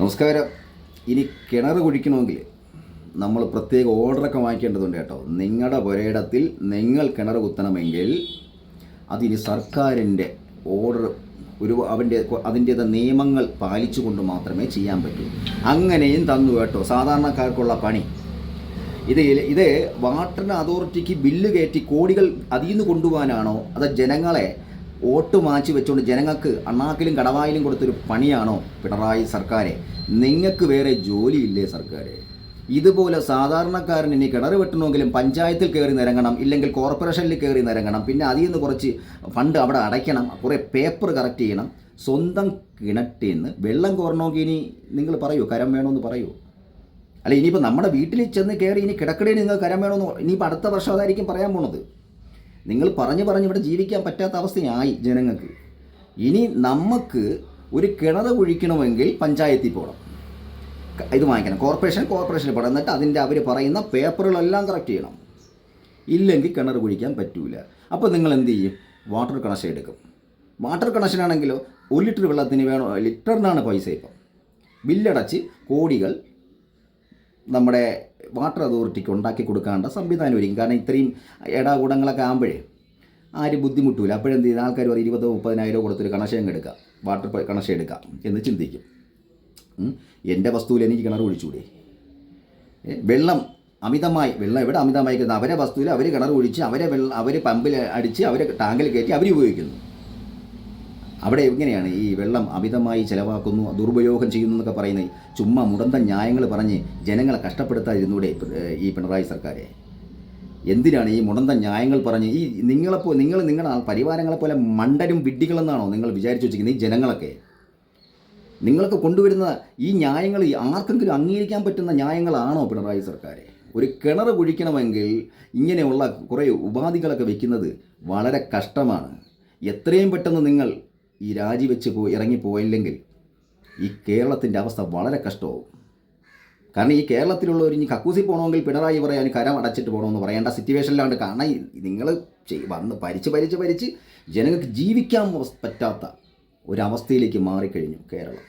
നമസ്കാരം. ഇനി കിണർ കുഴിക്കണമെങ്കിൽ നമ്മൾ പ്രത്യേക ഓർഡറൊക്കെ വാങ്ങിക്കേണ്ടതുണ്ട് കേട്ടോ. നിങ്ങളുടെ പുരയിടത്തിൽ നിങ്ങൾ കിണർ കുത്തണമെങ്കിൽ അതിന് സർക്കാരിന്റെ ഓർഡർ ഒരു അവന്റെ അതിന്റേത് നിയമങ്ങൾ പാലിച്ചുകൊണ്ട് മാത്രമേ ചെയ്യാൻ പറ്റൂ. അങ്ങനെയും തന്നു കേട്ടോ. സാധാരണക്കാർക്കുള്ള പണി. ഇത് ഇത് വാട്ടർ അതോറിറ്റിക്ക് ബില്ല് കയറ്റി കോടികൾ അതിൽ നിന്ന് കൊണ്ടുപോകാനാണോ? അത് ജനങ്ങളെ വോട്ട് മാറ്റി വെച്ചുകൊണ്ട് ജനങ്ങൾക്ക് അണ്ണാക്കിലും കടവായിലും കൊടുത്തൊരു പണിയാണോ പിണറായി സർക്കാരെ? നിങ്ങൾക്ക് വേറെ ജോലിയില്ലേ സർക്കാരെ? ഇതുപോലെ സാധാരണക്കാരൻ ഇനി കിണർ വെട്ടണമെങ്കിലും പഞ്ചായത്തിൽ കയറി നിരങ്ങണം ഇല്ലെങ്കിൽ കോർപ്പറേഷനിൽ കയറി നിരങ്ങണം പിന്നെ അതിൽ നിന്ന് കുറച്ച് ഫണ്ട് അവിടെ അടയ്ക്കണം കുറേ പേപ്പർ കറക്റ്റ് ചെയ്യണം സ്വന്തം കിണറ്റിൽ നിന്ന് വെള്ളം കോരണമെങ്കിൽ ഇനി നിങ്ങൾ പറയൂ കരം വേണമെന്ന് പറയൂ. അല്ല ഇനിയിപ്പോൾ നമ്മുടെ വീട്ടിൽ ചെന്ന് കയറി ഇനി കിടക്കടയിൽ നിങ്ങൾ കരം വേണമെന്ന് ഇനിയിപ്പോൾ അടുത്ത വർഷം അതായിരിക്കും പറയാൻ പോണത്. നിങ്ങൾ പറഞ്ഞു പറഞ്ഞ് ഇവിടെ ജീവിക്കാൻ പറ്റാത്ത അവസ്ഥയായി ജനങ്ങൾക്ക്. ഇനി നമുക്ക് ഒരു കിണർ കുഴിക്കണമെങ്കിൽ പഞ്ചായത്തിൽ പോകണം ഇത് വാങ്ങിക്കണം. കോർപ്പറേഷൻ കോർപ്പറേഷനിൽ പോകണം എന്നിട്ട് അതിന്റെ അവർ പറയുന്ന പേപ്പറുകളെല്ലാം കറക്റ്റ് ചെയ്യണം. ഇല്ലെങ്കിൽ കിണർ കുഴിക്കാൻ പറ്റൂല. അപ്പോൾ നിങ്ങൾ എന്ത് ചെയ്യും? വാട്ടർ കണക്ഷൻ എടുക്കും. വാട്ടർ കണക്ഷൻ ആണെങ്കിലോ ഒരു ലിറ്റർ വെള്ളത്തിന് വേണോ ലിറ്ററിനാണ് പൈസ ഇപ്പം. ബില്ലടച്ച് കോടികൾ നമ്മുടെ വാട്ടർ അതോറിറ്റിക്ക് ഉണ്ടാക്കി കൊടുക്കാണ്ട സംവിധാനം ഒരുക്കും. കാരണം ഇത്രയും ഇടാകൂടങ്ങളൊക്കെ ആകുമ്പോഴേ ആരും ബുദ്ധിമുട്ടില്ല അപ്പോഴെന്ത് ചെയ്യുന്ന ആൾക്കാർ പറയും ഇരുപതോ മുപ്പതിനായിരോ കൊടുത്തൊരു കണക്ഷൻ എടുക്കാം. വാട്ടർ കണക്ഷൻ എടുക്കാം എന്ന് ചിന്തിക്കും. എന്റെ വസ്തുവിൽ എനിക്ക് കിണർ ഒഴിച്ചുകൂടെ വെള്ളം അമിതമായി വെള്ളം എവിടെ അമിതമായി കിട്ടുന്നത് അവരെ വസ്തുവിൽ അവർ കിണർ ഒഴിച്ച് അവരെ വെള്ളം അവർ പമ്പിൽ അടിച്ച് അവരെ ടാങ്കിൽ കയറ്റി അവർ ഉപയോഗിക്കുന്നു. അവിടെ എങ്ങനെയാണ് ഈ വെള്ളം അമിതമായി ചിലവാക്കുന്നു ദുർപയോഗം ചെയ്യുന്നു എന്നൊക്കെ പറയുന്നത്? ചുമ്മാ മുടന്ത ന്യായങ്ങൾ പറഞ്ഞ് ജനങ്ങളെ കഷ്ടപ്പെടുത്താതിരുന്നൂടെ ഈ പിണറായി സർക്കാരെ? എന്തിനാണ് ഈ മുടന്ത ന്യായങ്ങൾ പറഞ്ഞ് ഈ നിങ്ങളെപ്പോ നിങ്ങൾ നിങ്ങളുടെ പരിവാരങ്ങളെ പോലെ മണ്ടരും വിഡ്ഢികളെന്നാണോ നിങ്ങൾ വിചാരിച്ചു വെച്ചിരിക്കുന്നത് ഈ ജനങ്ങളൊക്കെ? നിങ്ങൾക്ക് കൊണ്ടുവരുന്ന ഈ ന്യായങ്ങൾ ആർക്കെങ്കിലും അംഗീകരിക്കാൻ പറ്റുന്ന ന്യായങ്ങളാണോ പിണറായി സർക്കാരെ? ഒരു കിണർ കുഴിക്കണമെങ്കിൽ ഇങ്ങനെയുള്ള കുറേ ഉപാധികളൊക്കെ വെക്കുന്നത് വളരെ കഷ്ടമാണ്. എത്രയും പെട്ടെന്ന് നിങ്ങൾ ഈ രാജിവെച്ച് പോ ഇറങ്ങിപ്പോയില്ലെങ്കിൽ ഈ കേരളത്തിന്റെ അവസ്ഥ വളരെ കഷ്ടമാവും കാരണം ഈ കേരളത്തിലുള്ളവർ ഇനി കക്കൂസി പോകണമെങ്കിൽ പിണറായി പറയാൻ കരം അടച്ചിട്ട് പോകണമെന്ന് പറയേണ്ട സിറ്റുവേഷനിലാണ് കാരണം നിങ്ങൾ വന്ന് ഭരിച്ച് ഭരിച്ച് ഭരിച്ച് ജനങ്ങൾക്ക് ജീവിക്കാൻ പറ്റാത്ത ഒരവസ്ഥയിലേക്ക് മാറിക്കഴിഞ്ഞു കേരളം.